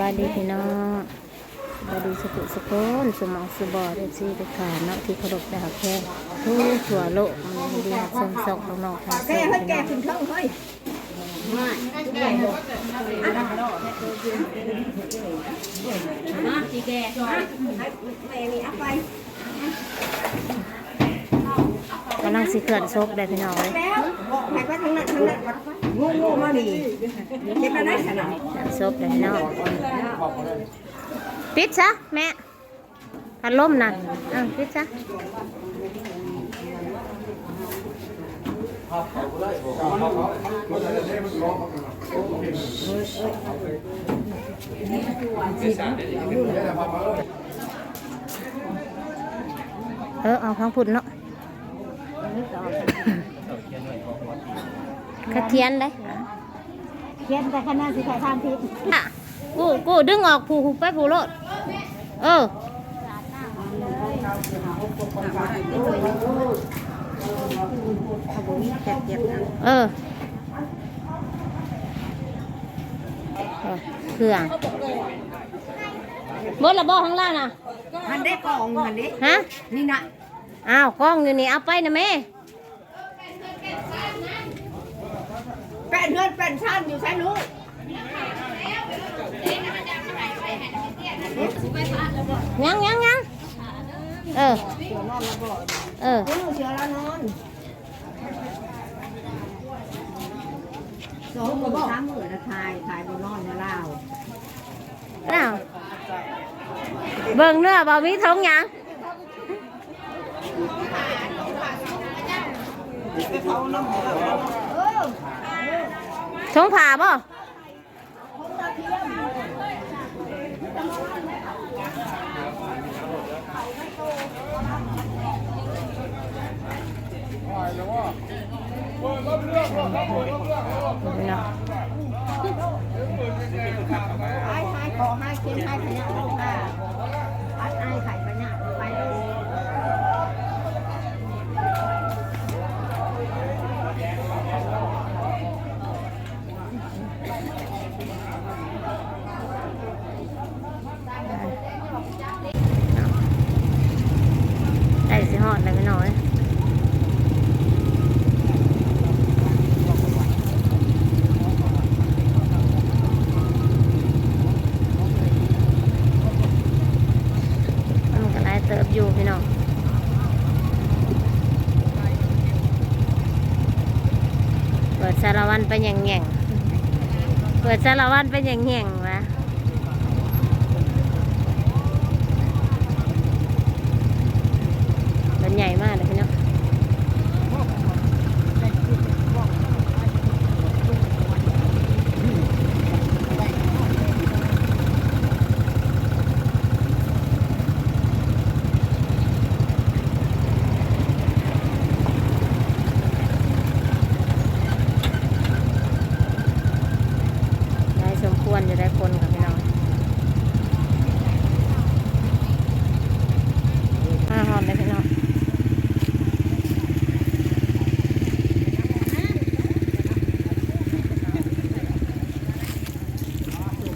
บายดีพี่น้องบายดีสุขสุขนสมองสบอดเอฟซีทุกขาเนาะที่เคารพดาวแค่ทุกทั่วโลกมันดีหักสมศกน้องๆทางแกเส้นให้แกน้องเท่าเฮ้ยมาจีแกแม่นี่เอาไปกำลังสิเกิดซบได้พี่น้องเลยแล้วบอกให้ไปทางนั้นทางนั้น งูงูมานี่เก็บมาได้ขนาดเกิดซบได้พี่น้องปิดซะแม่พัดลมนะอะปิดซะเออเอาพังพุ่นเนาะ กระเทียนเลยเขียนแต่ขนาดสิขายทานทิพย์อะกูกูดึงออกผูหูไปผูโลดเออเจ็บเจ็บนะเออเออเครื่องบดระบอข้างล่างน่ะมันได้กองมันดิฮะนี่นะอ้าวกล้องอยู่นี่เอาไปนะแม่ แป้นเพื่อนแป้นชาติอยู่ใช่ลูกยังยังยังเออ เออลูกเชียวแล้วนอนสองหมื่นสามหมื่นนะทายทายบนนอนมาเล่าอ้าวเบิ่งเนื้อบ่มีท้องหยังท้อ งผ่าบ่เนาะ ไอ้ไอ้ขอให้เขียนให้ขยันลูกค่ะไอ้ไอ้ไข่ขยันไปเลย ได้สิฮอดได้ไม่น้อยมันก็ไล่เติบอยู่พี่น้องเปิดสาร วันไปอย่างแง่งเปิดสารวันไปอย่างแง่งวะมันใหญ่มากเลยพี่น้อง ได้สมควรจะได้คนกับพี่น้องห้าหอมเลยพี่น้อง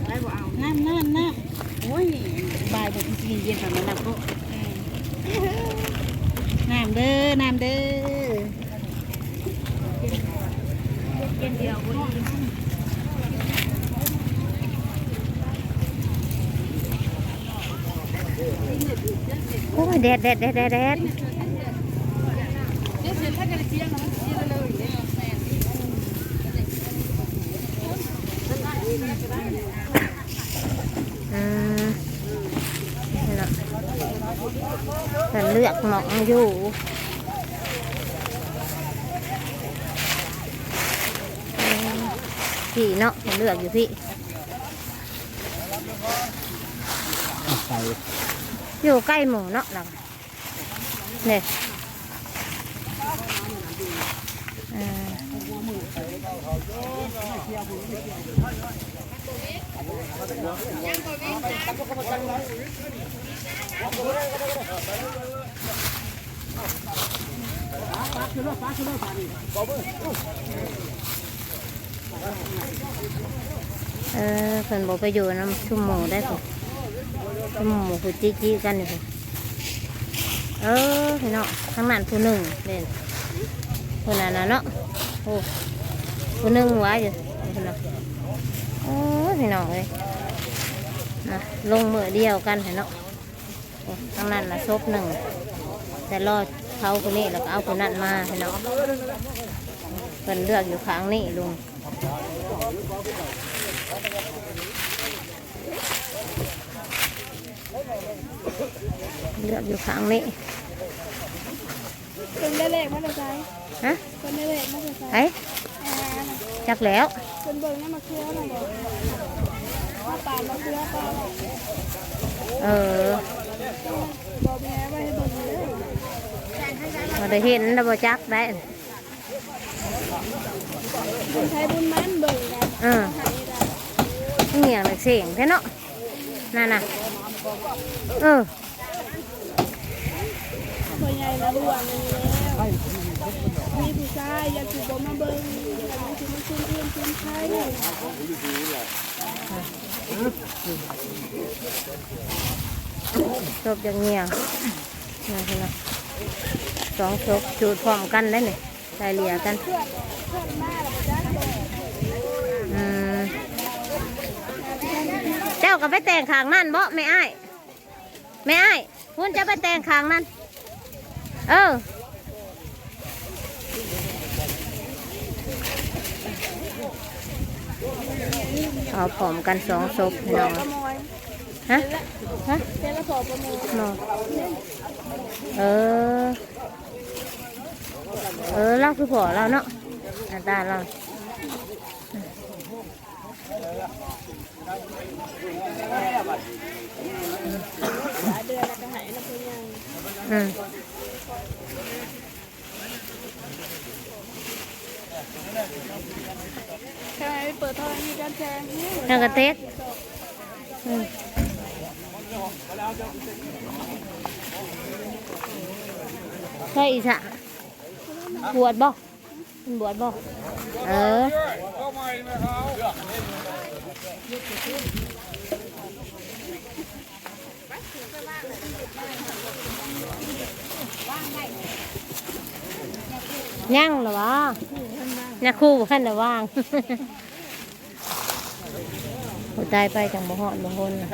ได้บ่เอาน้ำน้ำน้ำโอ้ยบายแบบจริงเย็นแบบนั้นนะพวกน้ำเด้อน้ำเด้อเย็นเดียวบ่ โอ้ย แดดแดดแดดแดดแดดอืมนี่เนาะแต่เลือกหมองอยู่อืมพี่เนาะเลือกอยู่พี่ อยู่ใกล้หมูเนาะเราเนี่ยอ่าเออเพิ่นบอกไปอยู่น้ำชุ่มหมูได้ปุ๊ชุ่ มหมูคือจี้จี้กันอยู่พุ่นเออพี่น้องข้างนั้นผู้หนึ่งเด่นผู้นั้นน่ะเนาะโอ้ผู้หนึ่งไว้อยู่พี่น้องโอ้พี่น้องเลยนะลงมือเดียวกันพี่น้องข้างนั้นนะซบหนึ่งแต่รอดเขาคนนี้แล้วก็เอาคนนั้นมาพี่น้องเพิ่นเลือกอยู่ข้างนี้ลุง ลือกอยู่ข้างนี้คนได้เลขมาจะใช้ฮะคนได้เลขมาจะใช้ไอ้จักแล้วคนเบิ่งนี่มาเคลียร์หน่อยบอกมาปามาเคลียร์ปาเออบอกแม่ไว้ให้เบิ่งเลยมาได้เห็นแล้วบ่จักได้คนไทยบุญมันเบิ่งกันเออหายได้เงียงเลยเสียงแท้เนาะนั่นน่ะเออ ใหญ่ละลวงนี่แล้วมีผู้ชายอยากถูกบอกมาเบิ่งอยากมาถูกมาซื้อเรื่องซื้อไทยศพอย่างเงียนะพี่น้องสองศพจูดพร้อมกันได้เนี่ยใส่เหลียกันเจ้ากอืมเจ้าก็ไปแต่งขางนั่นบ่ไม่อ้ายไม่อ้ายคุณจะไปแต่งขางนั่น เออเอาผอมกันสองศพน้องฮะฮะเจ้าละขอประมอยนอเออ เออเราคือผัวเราเนาะหน้าตาเราเดือนล้วก็หายแล้วคนยังอืม แค่ไปเปิดท่อมีการแชร์นั่นกระเต็กอืมใช่อีสะบวชบ่มันบวชบ่เออยั่งเหรอวะ นักคู่ขั้นแต่ว่างโอ้ตายไปจังบ่หอดบ่คนน่ะ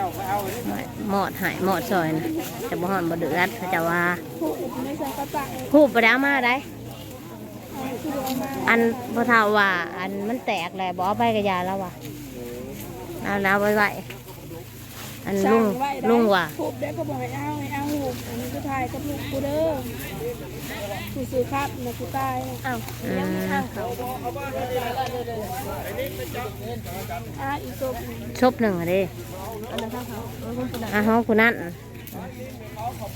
หมอดหายหมอดซอยนะจะบ่หอดบ่เดือดเขาจะว่าผู้อุปไม่ใส่กระตังคู่ประดามาได้ อันพอเฒ่าว่า อันมันแตกเลยบ่เอาไปกับยาแล้วว่ะเอาแล้วไว้ไว้อันลุงลุงว่ะผูกเด็กก็บอกให้เอาให้เอาหูอันนี้ก็ถ่ายกับลูกกูเด้อ ซื้อครับนะกูตายอ้าวอืมอะอีกศพชบหนึ่งอะเด้อันนั้นข้างเขาเออคนนั้นอะห้องคุณนั่น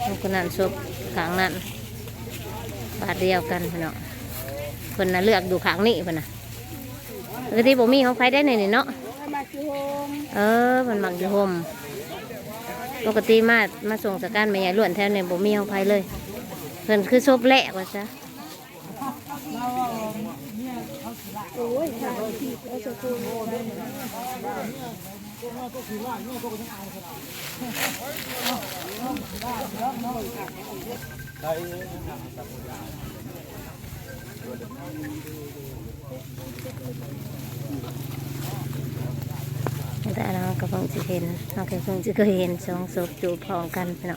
ห้องคุณนั่นชบขางนั่นบาทเดียวกันพี่น้องคนน่ะเลือกดูขางนี้เพิ่นน่ะปกติบ่มีของใครได้ในนี่เนาะถ้ามาคือโฮมเออมันมักอยู่ห่มปกติมามาส่งสการแม่ยายล้วนแถวเนี่ยบ่มีของไผเลย เพิ่นคือซบแหลกว่าซะโอ้ยถ่ายผิดเอาจะกูโฮมแต่เราก็เพิ่งสิเห็นเราก็เพิ่งสิเคยเห็นสองศพจูบพร้อมกันพี่น้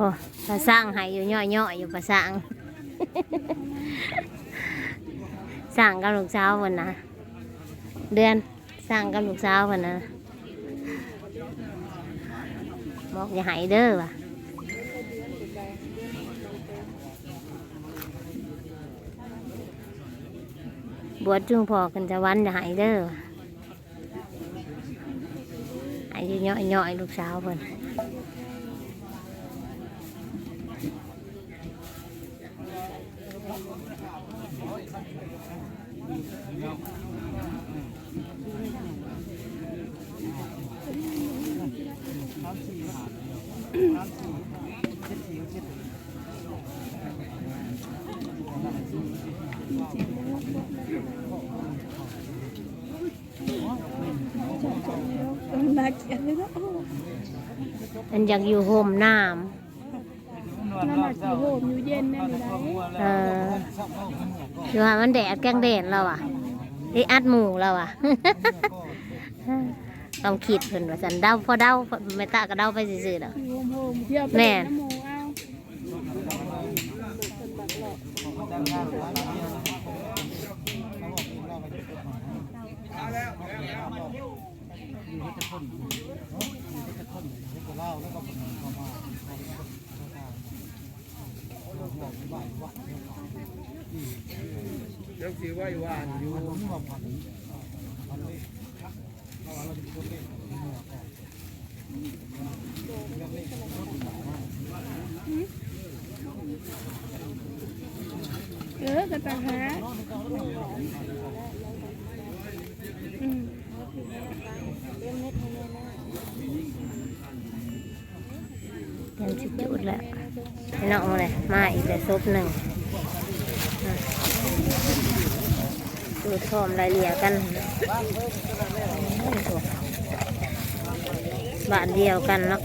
โอ้ภาสร้างใหายอยู่ย่อยๆอยู่ภาสร้างสั่งกับลูกสาวเพิ่นนะเดือนสั่งกับลูกสาวเพิ่นนะบอกอย่าใหายเด้อว่ะบวชจุงพอกันจะวันอย่าใหายเด้อว่ะใหายย่อยย่อยๆลูกสาวเพิ่น น่าเกลียดเลยเนาะมันอยากอยู่โฮมน้นั่นน่ะสิโห มอยู่เย็นแน่นี่ได้ำเอออยู่ว่ามันแดดแกล้งแดดเราอะไออัดหมูเราอะ ต้องคิดเพิ่นว่าสันเดาพอเดาไม่ตาก็เดาไปซื่อๆดอกอยู่โฮมเที่ยวไปแม่เล่นน้ำหมูเอา เรื่องสิว่าอยู่ว่าอยู่เออจะไปหาอืมยังสิจุดแล้ว พี่น้องมาเลยมาอีกแต่ซุปหนึ่งดูพร้อมรายละเอียดกันบาทเดียวกันเนาะ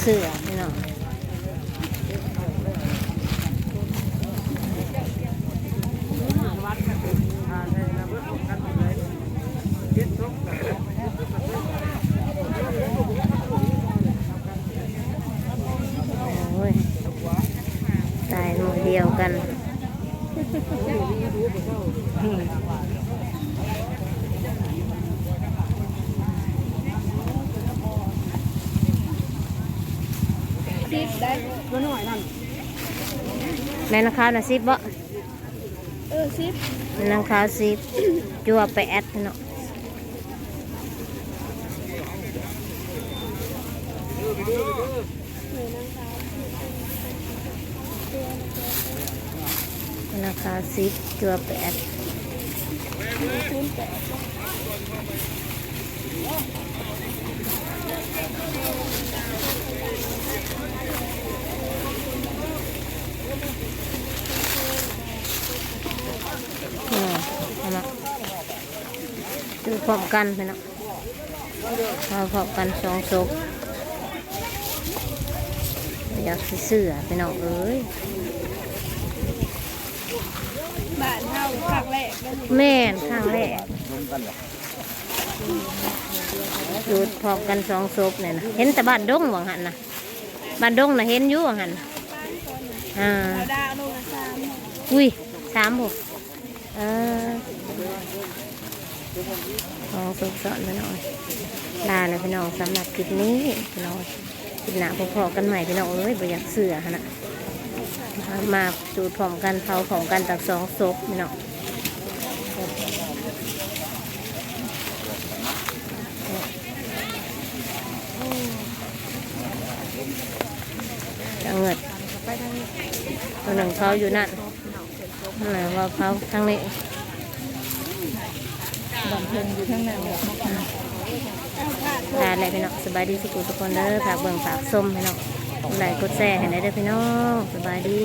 เสือพี่น้อง โอ้ยตายหมู่เดียวกันซิปได้บ่หน่อยนั่นแม่นักข่าวนะซิบบ่เออซิปแม่นักข่าวซิบจัวไปแอดเนาะแม่ นักข่าวซิบจัวแอแปดอืมเอามาดูพร้อมกันไปเนาะเอาพร้อมกันสองศพอยากสิเสื้อไปเนาะเอ้ย บ้านเฮาครั้งแรกแล้วนี่แม่นข้างแรกดูดพร้อมกันสองศพเนี่ยนะเห็นแต่บ้านดงหวังหันนะบ้านดงนะเห็นอยู่หวังหันอ่า เราดาวลงละสามอุ้ยสามหกเออสองศพสอนไปหน่อยลาเลยพี่น้องสำหรับคลิปนี้พี่น้องคลิปหน้าพอๆกันใหม่พี่น้องเอ้ยบ่อยากเสือหั่นนะ มาดูดพร้อมกันเผาพร้อมกันจากสองศพพี่น้องจังเงิดตัวหนึ่งเขาอยู่นั่นนั่นแหละว่าเขาทางนี้บันเทิงอยู่ข้างในแบบทานอะไรพี่น้องสบายดีสุขุทุกคนเด้อฝากเบิ่งฝากส้มพี่น้อง ไลค์กดแชร์ให้ได้เด้อพี่น้องสบายดี